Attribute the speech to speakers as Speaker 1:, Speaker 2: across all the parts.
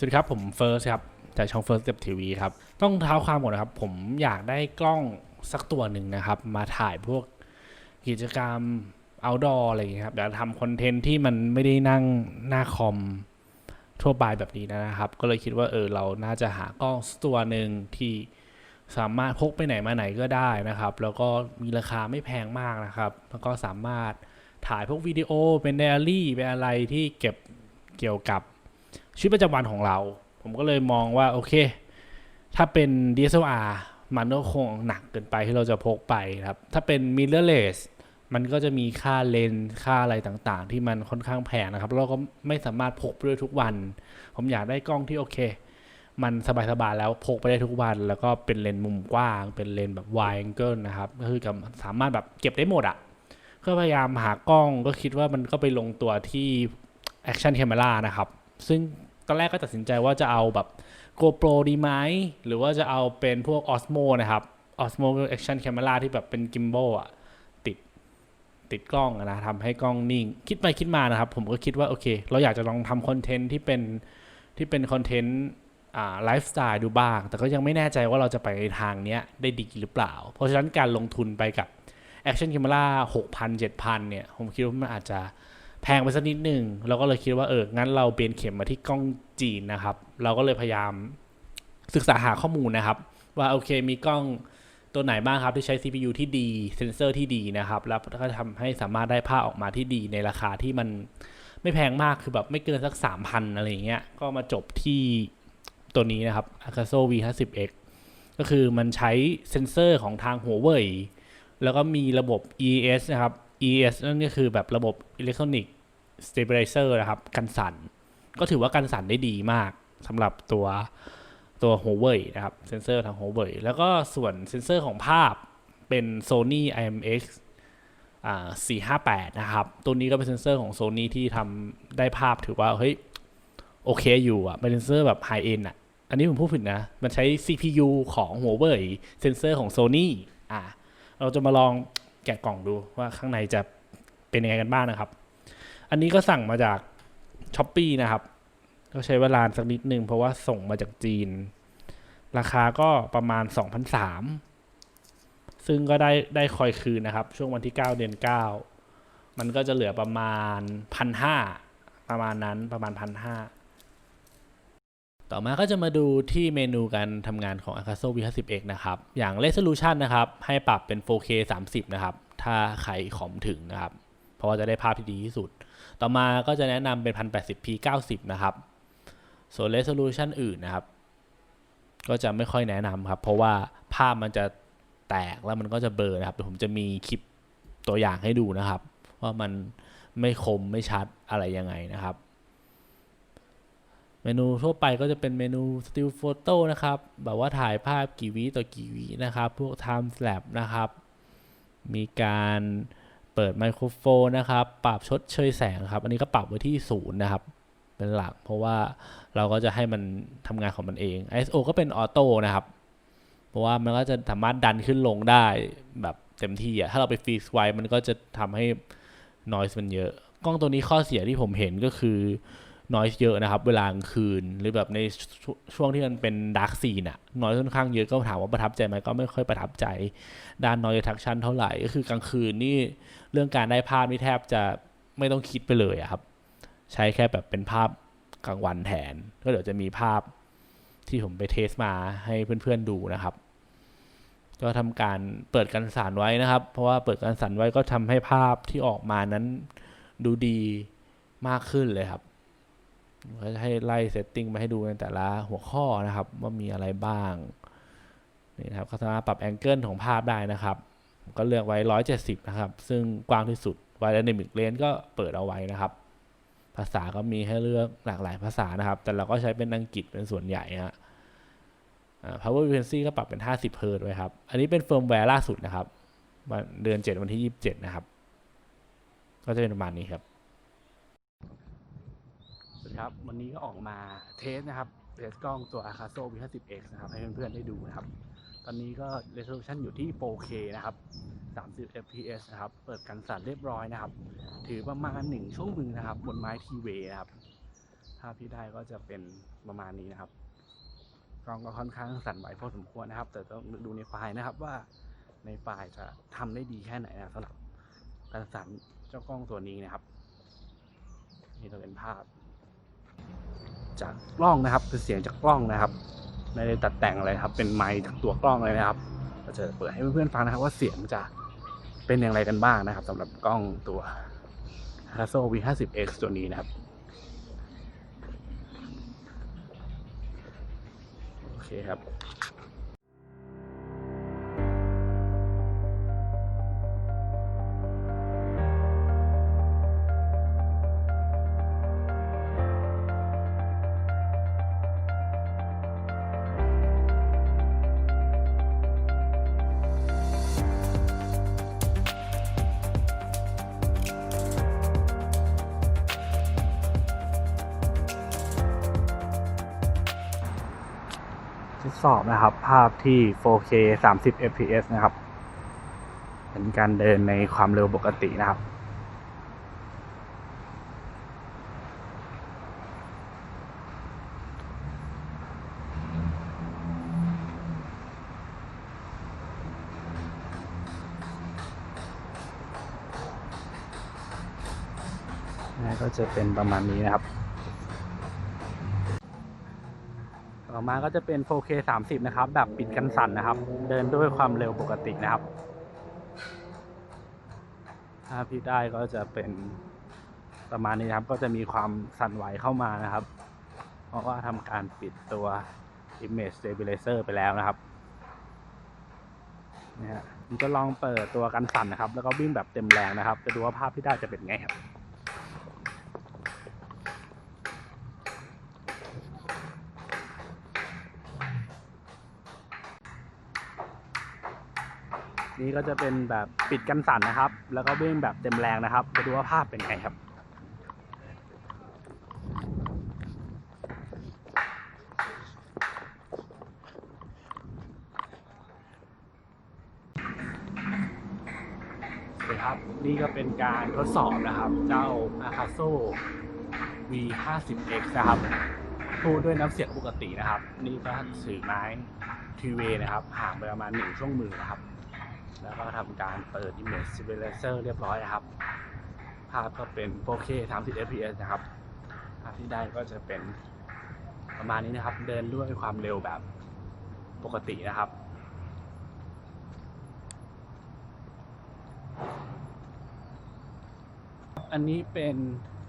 Speaker 1: สวัสดีครับ ผมเฟิร์สครับจากช่องเฟิร์สเต็ปทีวีครับ ต้องเท้าความก่อนนะครับ ผมอยากได้กล้องสักตัวหนึ่งนะครับ มาถ่ายพวกกิจกรรม outdoor อะไรอย่างเงี้ยครับอยากทำคอนเทนต์ที่มันไม่ได้นั่งหน้าคอมทั่วไปแบบนี้นะครับ ก็เลยคิดว่าเออเราน่าจะหากล้องตัวหนึ่งที่สามารถพกไปไหนมาไหนก็ได้นะครับ แล้วก็มีราคาไม่แพงมากนะครับ แล้วก็สามารถถ่ายพวกวิดีโอเป็นไดอารี่เป็นอะไรที่เก็บเกี่ยวกับ ชีวิตประจำวันของเรา ผมก็เลยมองว่าโอเค ถ้าเป็น DSLR มันก็คงหนักเกินไปที่เราจะพกไปครับ ถ้าเป็น mirrorless มันก็จะมีค่าเลนส์ค่าอะไรต่างๆ ที่มันค่อนข้างแพงนะครับ เราก็ไม่สามารถพกไปได้ทุกวัน ผมอยากได้กล้องที่โอเค มันสบายๆแล้วพกไปได้ทุกวัน แล้วก็เป็นเลนส์มุมกว้าง เป็นเลนส์แบบ wide angle นะครับ ก็คือกับสามารถแบบเก็บได้หมดอะก็พยายามหากล้องก็คิดว่ามันก็ไปลงตัวที่ action camera นะครับ ซึ่งตอนแรกก็ตัดสินใจว่าจะเอาแบบ GoPro ดีไหมหรือว่าจะเอาเป็นพวก Osmo นะครับ Osmo Action Camera ที่แบบเป็น gimbal อะติดติดกล้องนะทำให้กล้องนิ่ง คิดไปคิดมานะครับ ผมก็คิดว่าโอเค เราอยากจะลองทำคอนเทนต์ที่เป็นที่เป็นคอนเทนต์ไลฟ์สไตล์ดูบ้าง แต่ก็ยังไม่แน่ใจว่าเราจะไปในทางเนี้ยได้ดีหรือเปล่า เพราะฉะนั้นการลงทุนไปกับ Action Camera 6,000 7,000เนี่ยผมคิดว่ามันอาจจะ แพงไปสักนิดหนึ่งเราก็เลยคิดว่าเอองั้นเราเปลี่ยนเข็มมาที่กล้องจีนนะครับ เราก็เลยพยายามศึกษาหาข้อมูลนะครับ ว่าโอเคมีกล้องตัวไหนบ้างครับที่ใช้ CPU ที่ดีเซนเซอร์ที่ดีนะครับ แล้วก็ทำให้สามารถได้ภาพออกมาที่ดีในราคาที่มันไม่แพงมากคือแบบไม่เกินสัก 3,000 อะไรอย่างเงี้ย ก็มาจบที่ตัวนี้นะครับ Akaso V50X ก็คือมันใช้เซนเซอร์ของทางหัวเว่ยแล้วก็มีระบบ ES นะครับ ES นั่นก็คือแบบระบบ Electronic Stabilizer น สเตเบลเลอร์นะครับกันสั่น ก็ถือว่ากันสั่นได้ดีมากสำหรับตัวตัว Huawei นะครับเซนเซอร์ทาง Huawei แล้วก็ส่วนเซนเซอร์ของภาพเป็น Sony IMX อ่า458 นะครับ ตัวนี้ก็เป็นเซนเซอร์ของ Sony ที่ทำได้ภาพถือว่า เฮ้ย โอเคอยู่อะ เป็นเซนเซอร์แบบ High End อะ อันนี้ผมพูดผิดนะ มันใช้ CPU ของ Huawei เซนเซอร์ของ Sony อ่าเราจะมาลองแกะกล่องดูว่าข้างในจะเป็นยังไงกันบ้างนะครับ อันนี้ก็สั่งมาจาก s h อ p e e นะครับ ก็ใช้เวลาสักนิดนึงเพราะว่าส่งมาจากจีน ราคาก็ประมาณ 2,003ซึ่งก็ได้ได้คอยคืนนะครับ ช่วงวันที่ 9 เดือน 9 มันก็จะเหลือประมาณ 1,500 ประมาณนั้นประมาณ 1,500 ต่อมาก็จะมาดูที่เมนูการทำงานของ Akaso V50X นะครับ อย่าง Resolution นะครับ ให้ปรับเป็น 4K 30 นะครับ ถ้าใครคอมถึงนะครับ เพราะว่าจะได้ภาพที่ดีที่สุด ต่อมาก็จะแนะนำเป็น 1080p 90 นะครับ ส่วน Resolution อื่นนะครับ ก็จะไม่ค่อยแนะนำครับ เพราะว่าภาพมันจะแตกแล้วมันก็จะเบลอนะครับเดี๋ยวผมจะมีคลิปตัวอย่างให้ดูนะครับ ว่ามันไม่คมไม่ชัดอะไรยังไงนะครับ เมนูทั่วไปก็จะเป็นเมนู still photo นะครับ แบบว่าถ่ายภาพกี่วิต่อกี่วินะครับ พวก time lapse นะครับ มีการ ปิดไมโครโฟนนะครับ ปรับชดเชยแสงครับ อันนี้ก็ปรับไว้ที่ศูนย์นะครับ เป็นหลัก เพราะว่าเราก็จะให้มันทำงานของมันเอง ISO ก็เป็นออโต้นะครับ เพราะว่ามันก็จะสามารถดันขึ้นลงได้แบบเต็มที่อะถ้าเราไปฟรีสไวมันก็จะทำให้ noise มันเยอะ กล้องตัวนี้ข้อเสียที่ผมเห็นก็คือ noise เยอะนะครับ เวลากลางคืนหรือแบบในช่วงที่มันเป็น dark scene อะ noise ค่อนข้างเยอะก็ถามว่าประทับใจไหมก็ไม่ค่อยประทับใจ ด้าน noise reduction เท่าไหร่ก็คือกลางคืนนี่เรื่องการได้ภาพนี่แทบจะไม่ต้องคิดไปเลยอะครับ ใช้แค่แบบเป็นภาพกลางวันแทน ก็เดี๋ยวจะมีภาพที่ผมไปเทสมาให้เพื่อนๆดูนะครับ ก็ทำการเปิดกันสั่นไว้นะครับ เพราะว่าเปิดกันสั่นไว้ก็ทำให้ภาพที่ออกมานั้นดูดีมากขึ้นเลยครับ ก็จะให้ไล่เซตติ้งมาให้ดูในแต่ละหัวข้อนะครับ ว่ามีอะไรบ้างนี่นะครับก็สามารถปรับแองเกิลของภาพได้นะครับ ก็เลือกไว้ 170 นะครับ ซึ่งกว้างที่สุดไว d ด n มิกเลนก็เปิดเอาไว้นะครับ ภาษาก็มีให้เลือกหลากหลายภาษานะครับ แต่เราก็ใช้เป็นอังกฤษเป็นส่วนใหญ่ฮะ power frequency ก็ปรับเป็น 50 เฮิร์ตซ์ไว้ครับ อันนี้เป็นเฟิร์มแวร์ล่าสุดนะครับเดือน 7 วันที่ 27 นะครับ ก็จะเป็นประมาณนี้ครับ ครับ วันนี้ก็ออกมาเทสนะครับเทสกล้องตัว Akaso V50X นะครับให้เพื่อนๆได้ดูนะครับ ตอนนี้ก็ resolution อยู่ที่ 4K นะครับ 30 fps นะครับ เปิดกันสั่นเรียบร้อยนะครับ ถือประมาณ1ชั่วโมงนะครับ บนไม้ทีเวนะครับ
Speaker 2: ภาพที่ได้ก็จะเป็นประมาณนี้นะครับกล้องก็ค่อนข้างสั่นไหวพอสมควรนะครับ แต่ต้องดูในไฟล์นะครับว่าในไฟล์จะทำได้ดีแค่ไหนนะสำหรับการสั่นเจ้ากล้องตัวนี้นะครับ นี่จะเป็นภาพ จากกล้องนะครับคือเสียงจากกล้องนะครับไม่ได้ตัดแต่งอะไรครับ เป็นไมค์จากตัวกล้องเลยนะครับเราจะเปิดให้เพื่อนๆฟังนะครับว่าเสียงจะเป็นอย่างไรกันบ้างนะครับสำหรับกล้องตัว h a s o V50X ตัวนี้นะครับโอเคครับ สอบนะครับ ภาพที่ 4K 30 fps นะครับ เป็นการเดินในความเร็วปกตินะครับ ก็จะเป็นประมาณนี้นะครับ อมาก็จะเป็น 4K 30 นะครับ แบบปิดกันสั่นนะครับ เดินด้วยความเร็วปกตินะครับภาพที่ได้ก็จะเป็นประมาณนี้ครับ ก็จะมีความสั่นไหวเข้ามานะครับ เพราะว่าทำการปิดตัว Image Stabilizer ไปแล้วนะครับเนี่ยผมจะลองเปิดตัวกันสั่นนะครับ แล้วก็วิ่งแบบเต็มแรงนะครับ จะดูว่าภาพที่ได้จะเป็นไงครับ นี่ก็จะเป็นแบบปิดกันสั่นนะครับ แล้วก็วิ่งแบบเต็มแรงนะครับจะดูว่าภาพเป็นไงครับโอเคครับนี่ก็เป็นการทดสอบนะครับเจ้า Akaso V50X นะครับพูดด้วยน้ำเสียงปกตินะครับ นี่ก็ถือไม้ทีเวนะครับ ห่างไปประมาณหนึ่งช่วงมือนะครับ แล้วก็ทำการเปิด Image Stabilizer เรียบร้อยนะครับ ภาพก็เป็น 4K 30 fps นะครับภาพที่ได้ก็จะเป็นประมาณนี้นะครับ เดินด้วยความเร็วแบบปกตินะครับอันนี้เป็น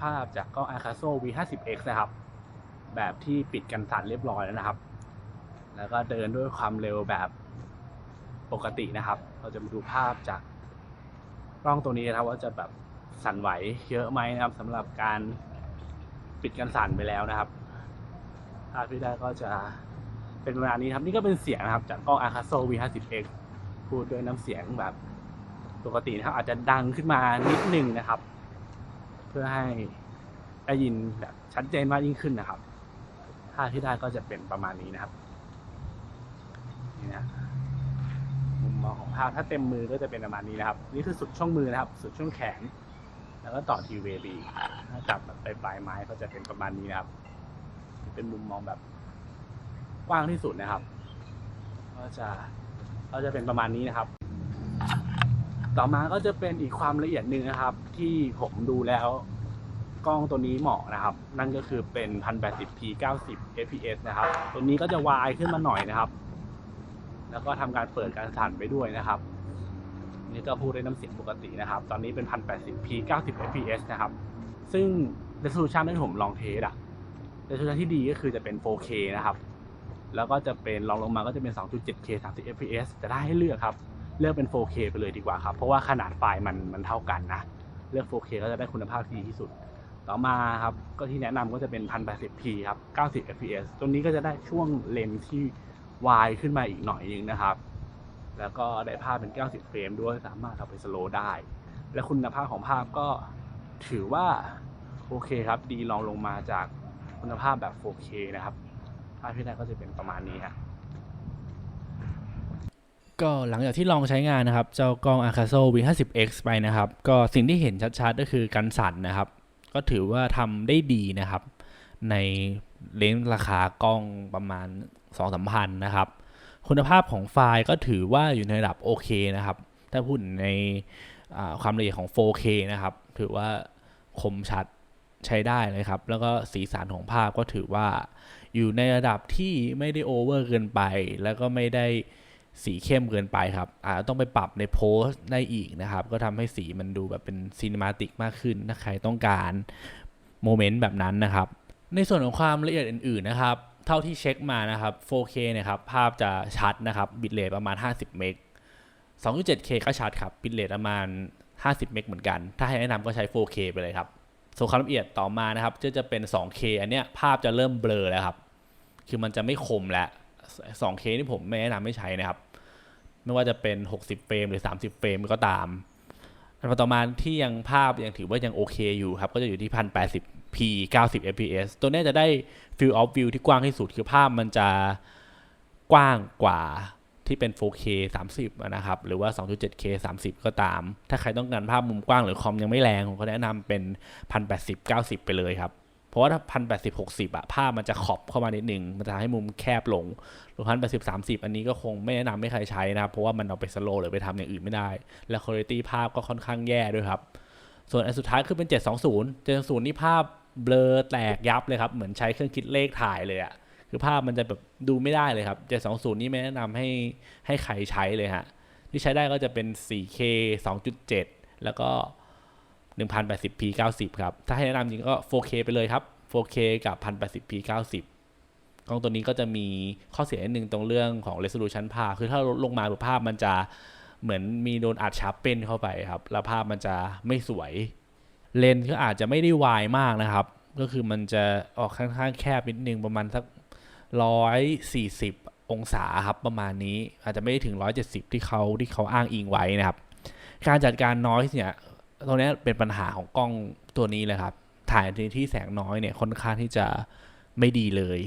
Speaker 2: ภาพจากกล้อง Akaso V50X นะครับ แบบที่ปิดกันสั่นเรียบร้อยแล้วนะครับ แล้วก็เดินด้วยความเร็วแบบ ปกตินะครับ เราจะมาดูภาพจากกล้องตัวนี้นะครับว่าจะแบบสั่นไหวเยอะไหมนะครับสำหรับการปิดกันสั่นไปแล้วนะครับภาพที่ได้ก็จะเป็นประมาณนี้ครับนี่ก็เป็นเสียงนะครับ จากกล้อง Akaso V50X พูดด้วยน้ำเสียงแบบปกตินะครับอาจจะดังขึ้นมานิดนึงนะครับ เพื่อให้ได้ยินแบบชัดเจนมากยิ่งขึ้นนะครับภาพที่ได้ก็จะเป็นประมาณนี้นะครับนี่นะ มองของภาพถ้าเต็มมือก็จะเป็นประมาณนี้นะครับ นี่คือสุดช่วงมือนะครับ สุดช่วงแขน แล้วก็ต่อทีเวบีถ้าจับแบบปลายไม้ก็จะเป็นประมาณนี้นะครับ เป็นมุมมองแบบกว้างที่สุดนะครับ ก็จะก็จะเป็นประมาณนี้นะครับ ต่อมาก็จะเป็นอีกความละเอียดหนึ่งนะครับ ที่ผมดูแล้วกล้องตัวนี้เหมาะนะครับ นั่นก็คือเป็น 1080p 90 fps นะครับ ตัวนี้ก็จะวายขึ้นมาหน่อยนะครับ แล้วก็ทำการเปิดการสั่นไปด้วยนะครับ นี่ก็พูดด้วยน้ำเสียงปกตินะครับ ตอนนี้เป็น 1080p 90 fps นะครับ ซึ่ง resolution ที่ผมลองเทสอะ resolution ที่ดีก็คือจะเป็น 4K นะครับ แล้วก็จะเป็นลองลงมาก็จะเป็น 2.7K 30 fps แต่ถ้าให้เลือกครับ เลือกเป็น 4K ไปเลยดีกว่าครับ เพราะว่าขนาดไฟล์มันมันเท่ากันนะ เลือก 4K ก็จะได้คุณภาพที่ดีที่สุด ต่อมาครับ ก็ที่แนะนำก็จะเป็น 1080p ครับ 90 fps ตัวนี้ก็จะได้ช่วงเลนส์ที่ วายขึ้นมาอีกหน่อยนึงนะครับ แล้วก็ได้ภาพเป็น 90 เฟรมด้วยสามารถเอาไปสโลว์ได้ และคุณภาพของภาพก็ถือว่า โอเคครับ ดีลองลงมาจากคุณภาพแบบ 4K นะครับ ภาพที่ได้ก็จะเป็นประมาณนี้ครับก็หลังจากที่ลองใช้งานนะครับ เจ้ากล้อง Akaso V50X ไปนะครับ ก็สิ่งที่เห็นชัดๆ ก็คือกันสั่นนะครับ ก็ถือว่าทำได้ดีนะครับ
Speaker 1: ในเลนส์ราคากล้องประมาณ 2องสามพันนะครับ คุณภาพของไฟล์ก็ถือว่าอยู่ในระดับโอเคนะครับ ถ้าพูดในความละเอียดของ 4K นะครับ ถือว่าคมชัดใช้ได้เลยครับ แล้วก็สีสันของภาพก็ถือว่าอยู่ในระดับที่ไม่ได้โอเวอร์เกินไป แล้วก็ไม่ได้สีเข้มเกินไปครับอาจจะต้องไปปรับในโพสต์ได้อีกนะครับ ก็ทำให้สีมันดูแบบเป็นซีนิมาติกมากขึ้น ถ้าใครต้องการโมเมนต์แบบนั้นนะครับ ในส่วนของความละเอียดอื่นๆนะครับ ท่าที่เช็คมานะครับ 4K เนี่ยครับภาพจะชัดนะครับบิตเรทประมาณ 50 เมก 2.7K ก็ชัดครับบิตเรทประมาณ 50 เมกเหมือนกัน ถ้าให้แนะนำก็ใช้ 4K ไปเลยครับ ส่วนความละเอียดต่อมานะครับจะจะเป็น 2K อันเนี้ยภาพจะเริ่มเบลอแล้วครับ คือมันจะไม่คมแล้ว 2K นี่ผมไม่แนะนำไม่ใช้นะครับ ไม่ว่าจะเป็น 60 เฟรมหรือ 30 เฟรมก็ตาม อันต่อมาที่ยังภาพยังถือว่ายังโอเคอยู่ครับก็จะอยู่ที่180 p 90 fps ตัวนี้จะได้ field of view ที่กว้างที่สุดคือภาพมันจะกว้างกว่าที่เป็น 4K 30 นะครับ หรือว่า 2.7K 30 ก็ตาม ถ้าใครต้องการภาพมุมกว้างหรือคอมยังไม่แรง ผมก็แนะนำเป็น 1080 90 ไปเลยครับ เพราะว่าถ้า 1080 60อะภาพมันจะขอบเข้ามานิดหนึ่ง มันจะให้มุมแคบลง หรือ 1080 30 อันนี้ก็คงไม่แนะนำให้ใครใช้นะครับ เพราะว่ามันเอาไปสโลว์หรือไปทำอย่างอื่นไม่ได้ และคุณภาพภาพก็ค่อนข้างแย่ด้วยครับ ส่วนอันสุดท้ายคือเป็น 720 720นี่ภาพ เบลอแตกยับเลยครับเหมือนใช้เครื่องคิดเลขถ่ายเลยอะคือภาพมันจะแบบดูไม่ได้เลยครับ 720 นี่ไม่แนะนำให้ให้ใครใช้เลยฮะที่ใช้ได้ก็จะเป็น 4K 2.7 แล้วก็ 1080p 90 ครับ ถ้าให้แนะนำจริงก็ 4K ไปเลยครับ 4K กับ 1080p 90กล้องตัวนี้ก็จะมีข้อเสียนิดนึงตรงเรื่องของ resolution ภาพ คือถ้าลดลงมาภาพมันจะเหมือนมีโดนอัดชาร์ปเป็นเข้าไปครับ แล้วภาพมันจะไม่สวย เลนส์ก็อาจจะไม่ได้วายมากนะครับ ก็คือมันจะออกค่อนข้างแคบนิดนึงประมาณสัก140องศาครับประมาณนี้อาจจะไม่ได้ถึง170ที่เขาที่เขาอ้างอิงไว้นะครับ การจัดการน้อยเนี่ยตรงนี้เป็นปัญหาของกล้องตัวนี้เลยครับ ถ่ายในที่แสงน้อยเนี่ยค่อนข้างที่จะไม่ดีเลย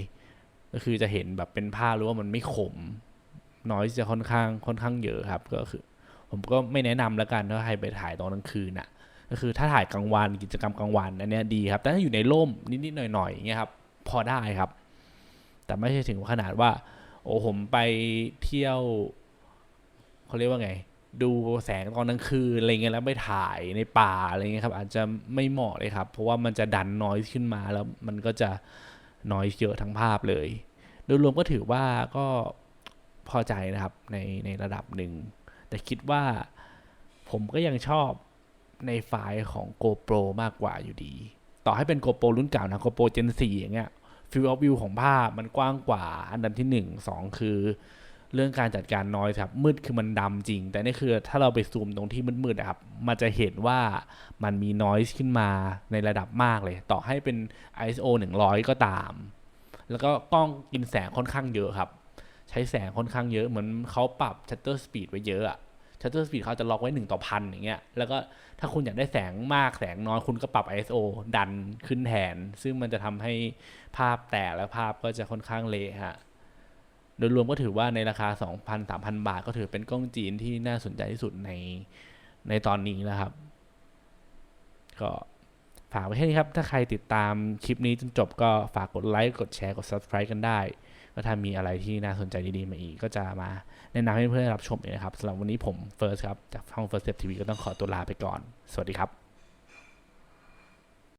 Speaker 1: ก็คือจะเห็นแบบเป็นภาพหรือว่ามันไม่คมน้อยจะค่อนข้างค่อนข้างเยอะครับ ก็คือ ผมก็ไม่แนะนำแล้วกันถ้าใครไปถ่ายตอนกลางคืนน่ะ ก็คือถ้าถ่ายกลางวันกิจกรรมกลางวันอันนี้ดีครับ แต่ถ้าอยู่ในร่มนิดๆหน่อยๆอย่างเงี้ยครับพอได้ครับ แต่ไม่ใช่ถึงขนาดว่า โอ้ผมไปเที่ยวเขาเรียกว่าไง ดูแสงตอนกลางคืนอะไรเงี้ยแล้วไปถ่ายในป่าอะไรเงี้ยครับ อาจจะไม่เหมาะเลยครับ เพราะว่ามันจะดันน้อยขึ้นมาแล้วมันก็จะน้อยเยอะทั้งภาพเลย โดยรวมก็ถือว่าก็พอใจนะครับในในระดับหนึ่งแต่คิดว่าผมก็ยังชอบ ในไฟล์ของ GoPro มากกว่าอยู่ดี ต่อให้เป็น GoPro รุ่นเก่านะ GoPro Gen 4 อย่างเงี้ย Field of View ของภาพมันกว้างกว่า อันดับที่ 1 2 คือ เรื่องการจัดการน้อยครับ มืดคือมันดำจริง แต่นี่คือถ้าเราไปซูมตรงที่มืดๆอะครับ มันจะเห็นว่ามันมีน้อยขึ้นมาในระดับมากเลย ต่อให้เป็น ISO 100 ก็ตาม แล้วก็กล้องกินแสงค่อนข้างเยอะครับ ใช้แสงค่อนข้างเยอะเหมือนเขาปรับ shutter speed ไว้เยอะอะ shutter speed เขาจะล็อกไว้1ต่อพันอย่างเงี้ย แล้วก็ถ้าคุณอยากได้แสงมากแสงน้อยคุณก็ปรับ ISO ดันขึ้นแทน ซึ่งมันจะทำให้ภาพแตกและภาพก็จะค่อนข้างเละฮะ โดยรวมก็ถือว่าในราคา 2,000-3,000 บาท ก็ถือเป็นกล้องจีนที่น่าสนใจที่สุดในในตอนนี้นะครับ ก็ฝากไว้แค่นี้ครับ ถ้าใครติดตามคลิปนี้จนจบก็ฝากกดไลค์ กดแชร์ กด subscribe กันได้ ก็ถ้ามีอะไรที่น่าสนใจดีๆมาอีก ก็จะมาแนะนำให้เพื่อนๆรับชมนะครับสำหรับวันนี้ผมเฟิร์สครับ จากช่อง First Step TV ก็ต้องขอตัวลาไปก่อน สวัสดีครับ